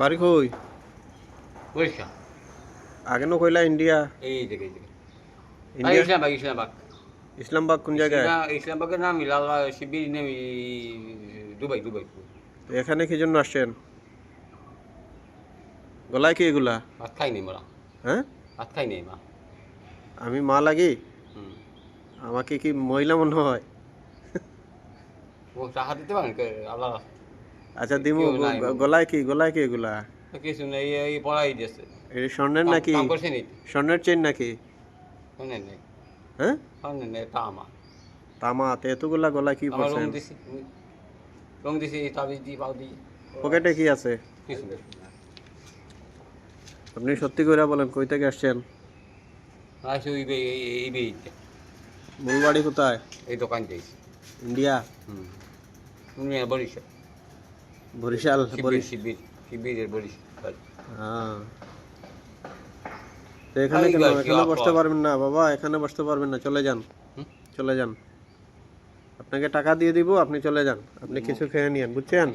বাড়ি কই? আগে নো কইলা ইন্ডিয়া। এই দেখে ইন্ডিয়া? ইসলামবাগ ইসলামবাগ। ইসলামবাগ কোন জায়গায়? ইসলাম- ইসলামবাগের নাম লালা শিবির নাম দুবাই দুবাই। এখানে কি জন্য আসছেন? গলায় কি এগুলা? ভাত খাই নেই মোরা। হ্যাঁ? ভাত খাই নেই মা। আমি মা লাগি। আমাকে কি মহিলা মনে হয়? ও টাকা দিতে পারেন আল্লাহ আচ্ছা দিমু গলায় কি গলায় কি এগুলা? কিছু নেই এই পড়াই দিয়েছে। এই স্বর্ণের নাকি? স্বর্ণের চেন নাকি? শোনেন নেই। হ্যাঁ? শোনেন নেই তা আমার তামা তে এতগুলা গলায় কি আমার রং দিছি রং দিছি তাবিজ দি পাও দি পকেটে কি আছে? কিছু নেই। আপনি সত্যি করে বলেন কই থেকে আসছেন? আসো বে- এই বেরিতে মূল বাড়ি কোথায়? এই দোকান দিয়েছি। ইন্ডিয়া? হুম। তুমি বরিশাল বরিশাল শিবির শিবিরের বরিশাল। হ্যাঁ। তো এখানে কেন এখানে বসতে পারবেন না? বাবা এখানে বসতে পারবেন না চলে যান। চলে যান। আপনাকে টাকা দিয়ে দিব আপনি চলে যান। আপনি কিছু খেয়ে নিয়েন বুঝছেন?